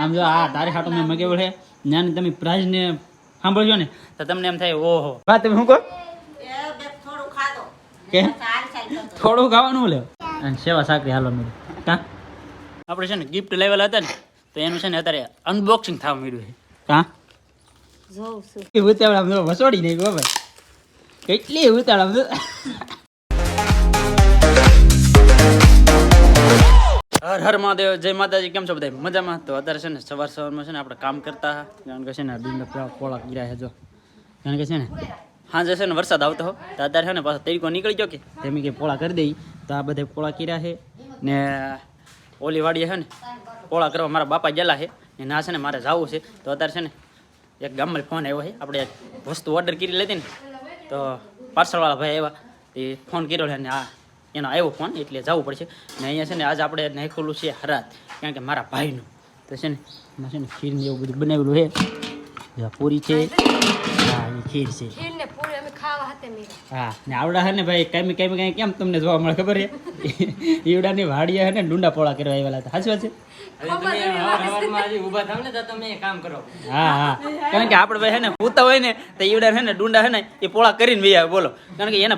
આમ જો આ તારી હાટો મેં મગાવ્યો છે. જ્ઞાન તમે પ્રાઇઝ ને સાંભળજો ને. તો તમને એમ થાય ઓહો. હા તમે શું કહો? કે? થોડું ખાવાનું લે. અને સેવા સાકરી હાલો મેળવી કા? આપણે છે ને ગિફ્ટ લેવલ હતા ને તો એનું છે ને અત્યારે અનબોક્સિંગ થવા મળ્યું છે. કા? ઉતાવળ આમ વસોડી નહીં ભાઈ. કેટલી ઉતાવળ હર હર મહાદેવ જય માતાજી કેમ છો બધા મજામાં તો અત્યારે છે ને સવાર સવારમાં છે ને આપણે કામ કરતા કારણ કે છે ને દિન પોળા ગીરા છે જો કારણ કે છે ને સાંજે છે ને વરસાદ આવતો હો તો અત્યારે છે ને પાછો તરીકો નીકળી ગયો કે તેમ કે પોળા કરી દઈ તો આ બધા પોળા કર્યા છે ને ઓલી વાડીએ છે ને પોળા કરવા મારા બાપા ગયેલા છે ને ના છે ને મારે જવું છે તો અત્યારે છે ને એક ગામમાં ફોન આવ્યો છે આપણે વસ્તુ ઓર્ડર કરી લેતી ને તો પાર્સલવાળા ભાઈ આવ્યા એ ફોન કર્યો છે ને આ એનો આવ્યો ફોન એટલે જવું પડશે. ને અહીંયા છે ને આજે આપણે નાખેલું છે હરાત, કારણ કે મારા ભાઈનું. તો છે ને, એમાં છે ને ખીર ને એવું બધું બનાવેલું છે. પૂરી છે. હા, એ ખીર છે ખીર ને પૂરી અમે ખાવા હાથે મીરા હા ને આવડા હે ને ભાઈ કાંઈ કાંઈ કાંઈ કેમ તમને જોવા મળે ખબર છે? ઈવડાની વાડીએ હે ને ડુંડા પોળા કરવા આવેલા હતા સાચું છે? હા હા. કારણ કે આપણે ભાઈ હે ને પૂતા હોય ને તો ઈવડા હે ને ડુંડા હે ને એ પોળા કરીને વહી આવે બોલો. કારણ કે એને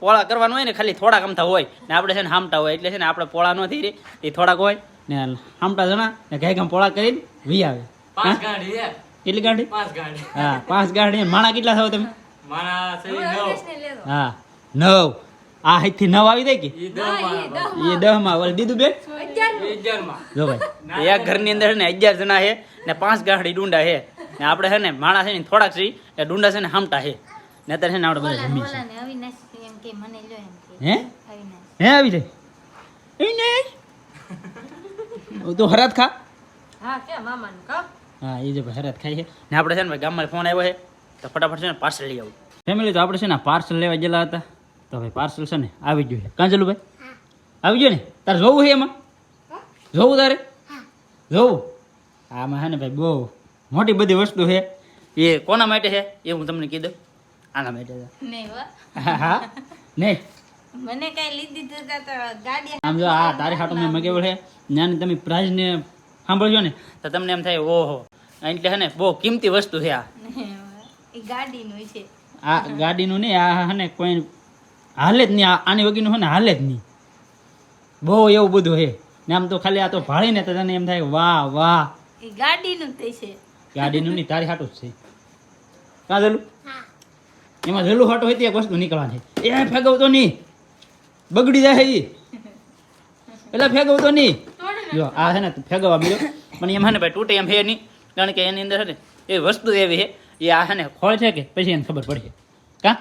પોળા કરવાનું હોય ને ખાલી થોડાક અમથા હોય. ને આપણે છે ને હામટા હોય એટલે છે ને આપણે પોળા ન થઈ રે એ થોડાક હોય. ને હામટા જણા ને ગાય ગામ પોળા કરીને વી આવે. હા? કેટલી ગાંઠી હા પાંચ ગાંઠી માણા કેટલા થાવ તમે? હા નવ. આ અહીંથી નવ આવી જાય કે? એ દહમાં ઓલી દીધું બેન જો ભાઈ. એક ઘરની અંદર છે ને અગિયાર જણા છે ને પાંચ ગાડી ડુંડા છે. ને આપણે છે ને માણસ છે ને થોડાક છે એ ડુંડા છે ને હામટા છે. ને અત્યારે છે ને આપણે બધા જમી છે બોલા ને અવિનાશ એમ કે મને લ્યો એમ કે. હે? હે આવી જાય. નહીં તું હરાત ખા? હા કે મામાનું કા હા એ જો ભાઈ હરાત ખાઈ છે. ને આપણે છે ને ભાઈ ગામમાં ફોન આવ્યો છે. તો ફટાફટ છે ને પાર્સલ લઈ આવું. ફેમિલી તો આપણે છે ને પાર્સલ લેવા ગયેલા હતા. તો ભાઈ પાર્સલ છે ને આવી ગયું છે. કાં ચાલુ ભાઈ આવી ગયો ને? તારે જોવું છે એમાં? જોવું તારે? જોવું? આમાં હે ને ભાઈ બહુ મોટી બધી વસ્તુ છે. એ કોના માટે છે? એ હું તમને કીધું આના માટે છે. હા. નહીં. મને કઈ લીધી તો તો ગાડી આમ જો આ તારી હાટો મેં મગાવ્યો છે. ને તમે પ્રાઇઝ ને સાંભળજો ને. તો તમને એમ થાય ઓહો. એટલે હે ને બહુ કિંમતી વસ્તુ છે આ. એ ગાડીનું છે. આ ગાડીનું નહીં આ હને કોઈ હાલે જ નહીં આની વગીનું હોય ને હાલે જ નહીં. બહુ એવું બધું હે. ને આમ તો ખાલી આ તો ભાળીને તો તને એમ થાય વાહ વાહ. એ ગાડીનું તે છે. ગાડીનું નહીં તારી હાટું જ છે. કાં જલું એમાં જલું હાટો હોય તે એક વસ્તુ નીકળવાની એ ફેગવતો નહીં. બગડી જાય એ એટલે ફેગવતો નહીં. જો આ છે ને ફેગવા બીજો પણ એમ ને ભાઈ તૂટે એમ હે નહીં. કારણ કે એની અંદર છે ને એ વસ્તુ એવી છે એ આ છે ને ખોળ છે કે? પછી એને ખબર પડશે. કા?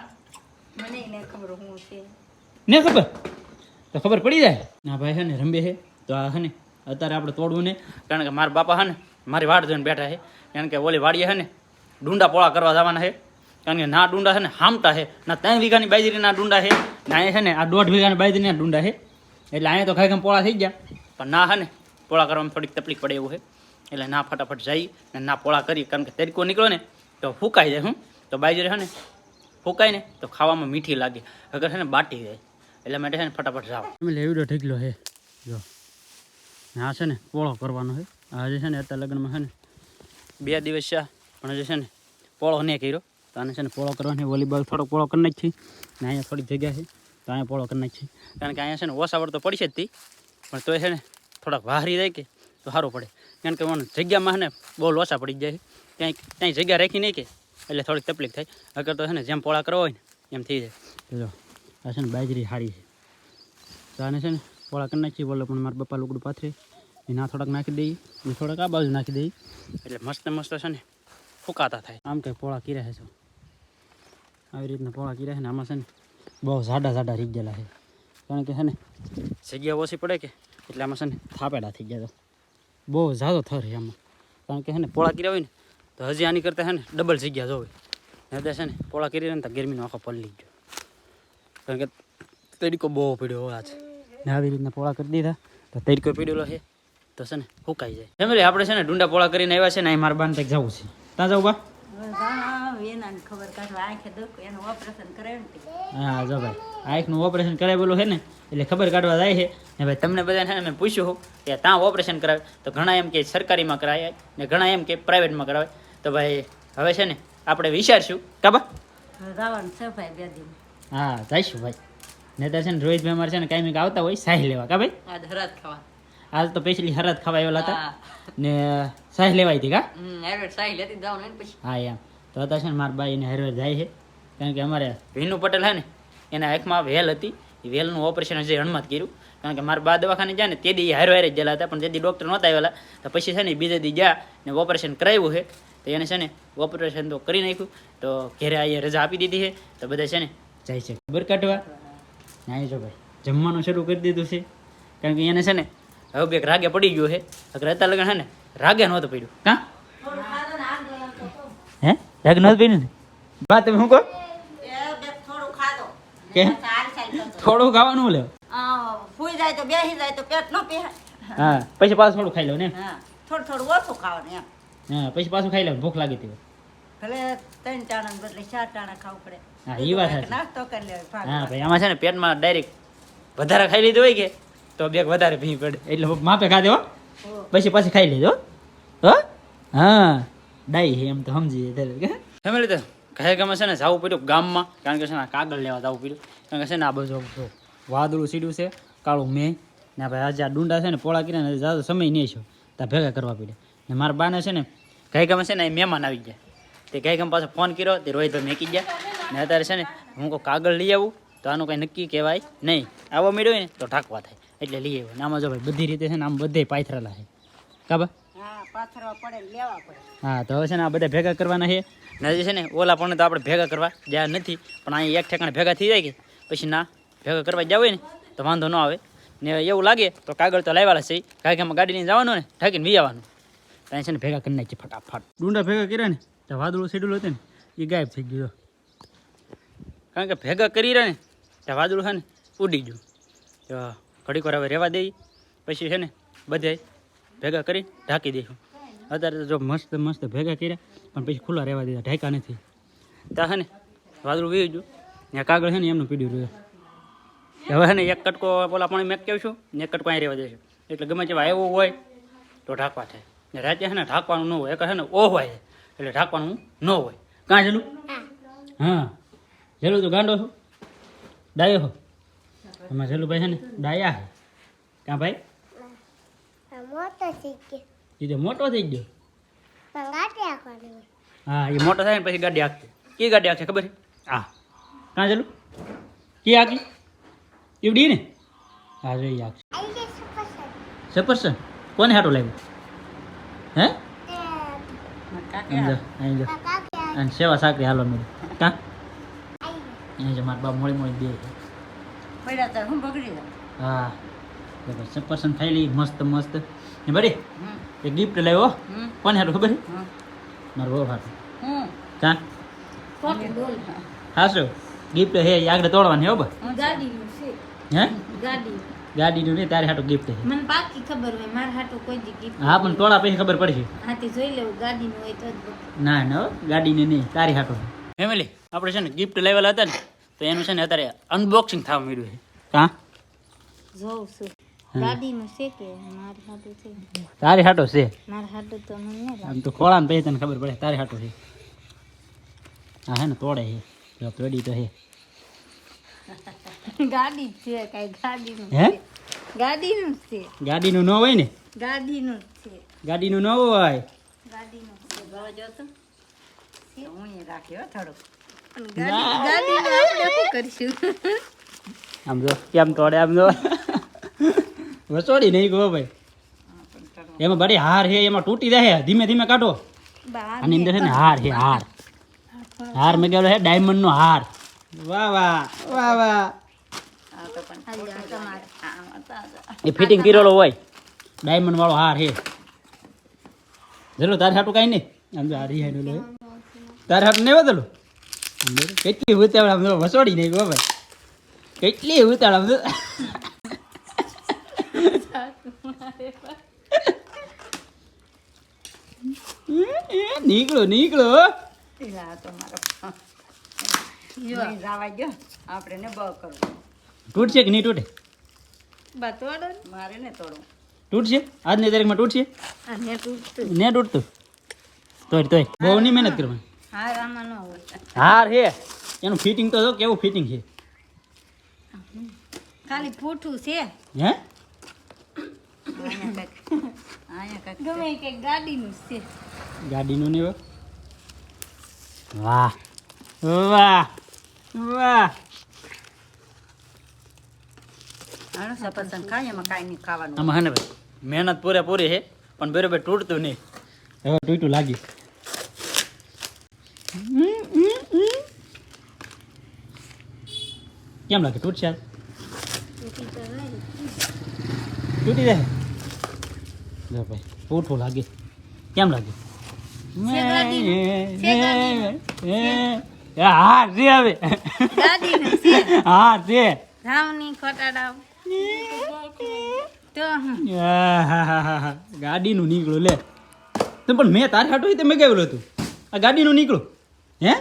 મને એને ખબર હું છે. ને ખબર? તો ખબર પડી જાય. ના ભાઈ છે ને રંબે છે. તો આ છે ને અત્યારે આપણે તોડવું ને કારણ કે મારા બાપા છે ને મારી વાડ જોઈને બેઠા છે. કારણ કે ઓલી વાડીએ છે ને ડુંડા પોળા કરવા જવાના છે. કારણ કે ના ડુંડા છે ને હામતા છે. ના ત્રણ વીઘાની બાજરીના ડુંડા છે. ના અહીંયા છે ને આ દોઢ વીઘાની બાજરીના ડુંડા છે. એટલે અહીંયા તો ખાઈ પોળા થઈ ગયા. પણ ના છે ને પોળા કરવામાં થોડીક તકલીફ પડે એવું છે. એટલે ના ફટાફટ જઈ ને ના પોળા કરી. કારણ કે તરીકો નીકળો ને તો ફૂંકાઈ જાય હું તો બાજરી છે ને, ફૂંકાય ને, તો ખાવામાં મીઠી લાગે. અગર છે ને બાટી જાય, એટલે માટે છે ને ફટાફટ જાઓ. તમે લેવીડો ઢગલો હે. જો. આ છે ને પોળો કરવાનો છે આજે છે ને અત્યારે લગ્નમાં છે ને, બે દિવસ છે પણ હજી છે ને પોળો નહીં કર્યો. તો આને છે ને પોળો કરવાની, વોલીબોલ થોડો પોળો કરી નાખી. ને અહીંયા થોડી જગ્યા છે, તો અહીંયા પોળો કરી નાખી. કારણ કે અહીંયા છે ને ઓસાવડ તો પડી છે જ તી. પણ તોય છે ને થોડાક વાહરી જાય કે તો સારું પડે. કારણ કે જગ્યામાં છે ને બહુ લોસા પડી જાય ક્યાંય ક્યાંય જગ્યા રાખી નહીં કે એટલે થોડીક તકલીફ થાય. અગર તો છે ને, જેમ પોળા કરવા હોય ને, એમ થઈ જાય. જો, આ છે ને બાજરી સારી છે. તો આને છે ને, પોળા કરી નાખીએ, બોલો પણ મારા પપ્પા લુકડું પાથરે. એ ના થોડાક નાખી દઈએ ને થોડાક આ બાજુ નાખી દઈએ. એટલે મસ્ત મસ્ત છે ને, ફૂકાતા થાય. આમ કંઈ પોળા કીરા છે આવી રીતના પોળા કીરા છે ને, આમાં છે ને, બહુ જાડા જાડા રહી ગયેલા છે. કારણ કે છે ને, જગ્યા ઓછી પડે કે, એટલે આમાં છે ને, થાપેડા થઈ ગયા તો બહુ ઝાઝો થર છે આમાં. કારણ કે છે ને, પોળા કીરા હોય ને તો હજી આની કરતાં છે ને ડબલ જગ્યા જોવે. ને છે ને પોળા કરી ને તો ગરમીનો આખો પલ્લી ગયો કારણ કે તડકો બહુ પડ્યો હોય આજે. ને આવી રીતના પોળા કરી દીધા. તો તડકો પીડેલો છે. તો છે ને ફૂંકાઈ જાય. ફેમિલી આપણે છે ને ડુંડા પોળા કરીને આવ્યા છે ને અહીં મારા બાન તક જવું છે. ત્યાં જાવ બા. હા, જો ભાઈ. આંખનું ઓપરેશન કરાવેલું છે ને, એટલે ખબર કાઢવા જાય છે. ને ભાઈ તમને બધાને મેં પૂછ્યું કે ત્યાં ઓપરેશન કરાવે. તો ઘણા એમ કે સરકારીમાં કરાય, ને ઘણા એમ કે પ્રાઇવેટમાં કરાવે. તો ભાઈ હવે છે ને આપણે વિચારશું. કાબા જવાનું છે ભાઈ બે દિન. હા જઈશું ભાઈ. નેતા છે ને રોહિતભાઈ અમારે છે ને કાંઈ આવતા હોય સાહી લેવા. કા ભાઈ? આજ હરાત ખાવા. હાલ તો પેશલી હરાત ખાવા આવેલા હતા ને સાહી લેવાઈ હતી કા? હમ હેરવેટ સાહી લેતી જવાનું ને પછી. હા એમ. તો હતા છે ને મારા ભાઈ એને હરવેર જાય છે. કારણ કે અમારે ભીનુ પટેલ હે ને એના આંખમાં વેલ હતી. વેલનું ઓપરેશન હજી હણમાં જ કર્યું. કારણ કે મારા બા દવાખાને જાય ને તે દી હરવેર જ ગયેલા હતા પણ તે દી ડૉક્ટર નહોતા આવેલા તો પછી છે ને બીજે દી ગયા ને ઓપરેશન કરાવ્યું છે. તો એને છે ને ઓપરેશન તો કરી નાખ્યું. તો ઘેરે અહીંયા રજા આપી દીધી છે. તો બધા છે ને જાય છે. ખબર કાઢવા? ના જો ભાઈ જમવાનું શરૂ કરી દીધું છે. કારણ કે એને છે ને હવે બે રાગે પડી ગયો છે. અગર અત્યારે લગન છે ને રાગે નહોતું પડ્યું. કાં? હે? રાગે નહોતું પડ્યું ને? બા તમે શું કહો? થોડું કે? થોડું ખાવાનું લેવ ફૂઈ જાય તો બેસી જાય તો પેટ ન પીહાય હા પછી પાછું થોડું ખાઈ લો ને થોડું થોડું ઓછું ખાવાનું એમ. હા પછી પાછું ખાઈ લેવાનું ભૂખ લાગી હતી. ભલે ત્રણ ટાણા બદલે ચાર ટાણા ખાવું પડે. હા એ વાત સાચી. નાસ્તો કરી લેવો હા ભાઈ આમાં છે ને પેટમાં ડાયરેક્ટ વધારે ખાઈ લીધું હોય કે તો બેગ વધારે ભી પડે. એટલે માપે ખાધે હો. પછી પાછી ખાઈ લેજો હો. હા. ડાઈ છે એમ તો સમજી જાય ફેમિલી તો કહે ગમે છે ને જવું પડ્યું ગામમાં કારણ કે છે ને આ કાગળ લેવા જવું પડ્યું. કારણ કે છે ને આ બધું વાદળું સીડ્યું છે કાળું મેં. ને ભાઈ આજે આ ડુંડા છે ને પોળા કર્યા ને જાજો સમય નહીં છો ત્યાં ભેગા કરવા પડે ને મારા બાને છે ને કહે ગમે છે ને એ મહેમાન આવી ગયા. તે કહે ગમે પાછો ફોન કર્યો તે રોહિતભાઈ મેકી ગયા. ને અત્યારે છે ને હું કોઈ કાગળ લઈ આવું તો આનું કંઈ નક્કી કહેવાય નહીં. આવો મળ્યો ને તો ઢાંકવા થાય. એટલે લઈ આવ્યો. ને આમાં જો ભાઈ બધી રીતે છે ને આમ બધે પાથરેલા છે. કાબા હા પાથરવા પડે ને લેવા હા તો હવે છે ને આ બધા ભેગા કરવાના છે. ને હજી છે ને ઓલા પણ તો આપણે ભેગા કરવા જ્યાં નથી પણ અહીં એક ઠેકાણે ભેગા થઈ જાય કે પછી ના ભેગા કરવા જાવ હોય ને તો વાંધો ન આવે. ને એવું લાગે તો કાગળ તો લાવેલા છે. કાગળમાં ગાડી લઈને જવાનું ને ઠાકીને વી આવવાનું. ત્યાં છે ને ભેગા કરી નાખીએ ફટાફટ. ડુંડા ભેગા કર્યા ને તો વાદળું શેડ્યુલ હતું ને, એ ગાયબ થઈ ગયો. કારણ કે ભેગા કરી રહ્યા ને તો વાદળું છે ને, ઉડી ગયું. તો ઘડીક હવે રહેવા દઈ પછી છે ને બધે ભેગા કરી ઢાંકી દઈશું અત્યારે જો મસ્ત મસ્ત ભેગા કર્યા, પણ પછી ખુલ્લા રહેવા દીધા ઢાંકા નથી. ત્યાં છે ને વાદળું વી ગયું. ને કાગળ છે ને, એમનું પીડ્યું રહ્યું. હવે છે ને એક કટકો પેલા પાણી મેં કહેશું ને એક કટકો અહીં રહેવા દઈશું એટલે ગમે તેવા એવું હોય, તો ઢાંકવા થાય. ને રાતે છે ને ઢાંકવાનું ન હોય એક છે ને ઓ હોય એટલે ઢાંકવાનું ન હોય. કાં જેલું હા. જેલું તું ગાંડો છું? ડાયો હો એમાં જેલુભાઈ છે ને ડાયા છે. કાં ભાઈ? મોટો એ તો મોટો થઈ ગયો. હા એ મોટો થાય ને પછી ગાડી હાંકશે કઈ ગાડી આખશે ખબર છે? હા કાં જેલું કઈ આખી? એવડી ને? હા જોઈ આખશે સપરસન કોને હાટો લાવ્યું? હે? અને સેવા સાકરી હાલો મેં. કાં? અહીં જો મારા બાપ મોડી મોડી બે છે. પડ્યા તો હું બગડી હા. બરાબર સપરસન મસ્ત મસ્ત. ને બરી? એક ગિફ્ટ લાવ્યો કોને હારું ખબર છે? મારો બહુ હારું. કાં? કોણ બોલ. ગિફ્ટ હે આગળ તોડવાની હો બા. હું હે? ગાડી. ગાડીનું નહીં તારે હાટું ગિફ્ટ છે મને પાકી ખબર હોય મારા હાટું કોઈ દી ગિફ્ટ હા પણ ટોળા પછી ખબર પડશે. હાથી જોઈ લેવું ગાડીનું હોય તો જ ના ના હો, ગાડીને નહીં તારી હાટું. ફેમિલી આપણે છે ને ગિફ્ટ લેવેલા હતા ને તો એનું છે ને અત્યારે અનબોક્સિંગ થવા મળ્યું છે. હા? જોઉં છું. છે કે? મારું હાટું છે. તારી હાટો છે? મારા હાટું તો મને નહીં આમ તો પછી તને ખબર પડે તારી હાટો છે. હા હે ને તોડે છે. તોડી તો હે ગાડી છે કાંઈ હે? ગાડીનું જ છે. ગાડીનું ન હોય ને? ગાડીનું જ છે. ગાડીનું ન હોય? ગાડીનું જ છે. હું એ રાખ્યો થોડુંક. ગાડીનું આપણે શું કરીશું. આમ જો કેમ તોડે આમ જો? વસોડી નહીં ગો ભાઈ. એમાં બડી હાર હે એમાં તૂટી જાય ધીમે ધીમે કાઢો. આની અંદર છે ને હાર હે હાર હાર મેં કહેલો હે ડાયમંડ નો હાર. વાહ વાહ વાહ વાહ. એ ફિટિંગ કરેલો હોય. ડાયમંડ વાળો હાર હે જરૂર તારે હાટું કાંઈ નહીં. આમ જો હારી હાડું લો તારે હાટું નહીં વધેલું? કેટલી ઉતાળ આમ જો વસોડી નહીં ભાઈ. કેટલી ઉતાળ આમ નીકળો નીકળો. તો આપણે ને બહુ કરવું. તૂટશે કે નહીં તૂટે? મારે ને તૂટશે? આજની તારીખમાં તૂટશે? ને તૂટતું? તોય તોય. બહુ નહીં મહેનત કરવાની. હા આમાં હોય. હાર હે એનું ફિટિંગ તો કેવું ફિટિંગ છે. ખાલી પૂઠું છે. હે? ગમે કે ગાડીનું છે. ગાડીનું ને વાહ. વાહ. વાહ. હાલો સફરજન ખાય એમાં કાંઈ નહીં ખાવાનું આમાં હે ભાઈ મહેનત પૂરેપૂરી છે પણ બરોબર તૂટતું નહીં હવે તૂટું લાગી કેમ લાગે તૂટશે તૂટી જાય જો ભાઈ તૂટું લાગે કેમ લાગે હા જે હા છે ધાવની ખોટાડા તો હું આહાહાહા. ગાડીનું નીકળ્યું લે. તો પણ મેં તારે હાટો તે મગાવેલું હતું. આ ગાડીનું નીકળું. હે?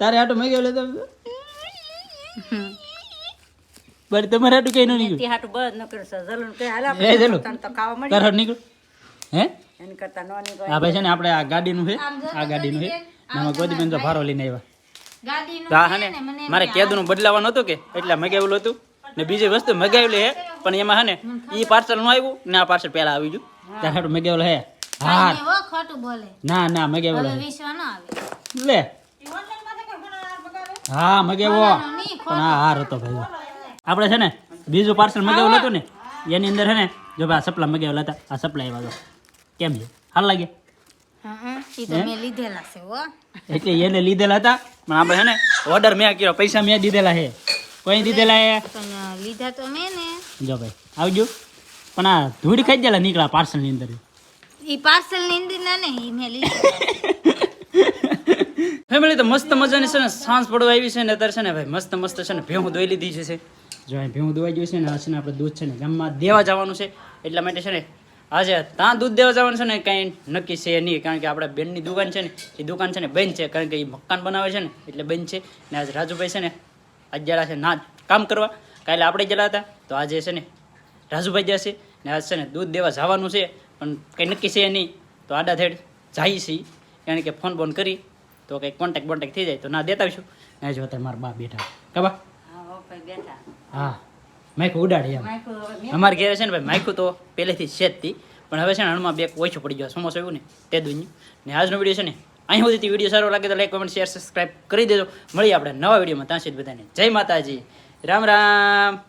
તારે હાટો મગાવેલું તો બરે તમારે હાટું કઈ ન નીકળ્યું? હાટું બસ ન કરશો જલું કે હાલ એ જલું. આપણે તો ખાવા મળી તારે હાટું નીકળ્યું? હે? એની કરતા ન નીકળે આ ભાઈ છે ને આપણે આ ગાડીનું છે. આ ગાડીનું છે. એમાં ગોદીબેન તો ભારો લઈને આવ્યા. તો ને મારે કેદનું બદલાવાનું હતું કે? એટલે મગાવેલું હતું? ને બીજી વસ્તુ મગાવી હે પણ એમાં હે ને ઈ પાર્સલનું આવ્યું ને આ પાર્સલ પહેલા આવી ગયું. ત્યાં હાટું મગાવેલો હે હા. ખોટું બોલે. ના ના મગાવેલો હે. વિશ્વ ન આવે. લે. હા મગાવો પણ આ હાર હતો ભાઈ. આપણે છે ને બીજું પાર્સલ મગાવેલું હતું ને એની અંદર હે ને જો ભાઈ આ સપલા મગાવેલા હતા આ સપલા આવ્યા તો કેમ છે? હાલ લાગે. એ તો મેં લીધેલા એટલે એને લીધેલા હતા પણ આપણે હે ને ઓર્ડર મેં કર્યો પૈસા મેં દીધેલા હે કોઈ દીધેલા હે? લીધા તો મેં ને. જો ભાઈ આવજો. પણ આ ધૂળ ખાઈ ગયેલા નીકળ્યા પાર્સલની અંદર. ઈ પાર્સલની અંદર ના ને ઈ મેં લીધા. ફેમિલી તો મસ્ત મજાની છે ને સાંજ પડવા આવી છે ને અત્યારે છે ને ભાઈ મસ્ત મસ્ત છે ને ભેહું દોઈ લીધી છે. જો ભેહું દોવાઈ ગયું છે ને આ છે ને આપણે દૂધ છે ને ગામમાં દેવા જવાનું છે. એટલા માટે છે ને આજે ત્યાં દૂધ દેવા જવાનું છે ને કાંઈ નક્કી છે નહીં કારણ કે આપણા બેનની દુકાન છે ને એ દુકાન છે ને બંધ છે કારણ કે એ મકાન બનાવે છે ને એટલે બંધ છે. ને આજે રાજુભાઈ છે ને આજ છે ના કામ કરવા કાલે આપણે ગયેલા હતા તો આજે છે ને રાજુભાઈ જશે ને આજ છે ને દૂધ દેવા જવાનું છે પણ કંઈ નક્કી છે નહીં તો આડા થેડ જાય છે કારણ કે ફોન બોન કરી તો કંઈક કોન્ટેક બોન્ટેક થઈ જાય તો ના દેતા આવીશું. ને જો અત્યારે મારા બા બેઠા. કબા હા માઇક ઉડાડી એમ. અમારે ઘેરે છે ને ભાઈ માઇકું તો પહેલેથી છે જ પણ હવે છે ને હણમાં બે ઓછું પડી ગયો સમોસો એવું ને તે દુનિયું. ને આજનો વીડિયો છે ને અહીં સુધી વીડિયો સારો લાગે તો લાઈક કોમેન્ટ શેર સબસ્ક્રાઈબ કરી દેજો. મળીએ આપણે નવા વિડીયોમાં ત્યાં સુધી બધાને જય માતાજી. રામ રામ.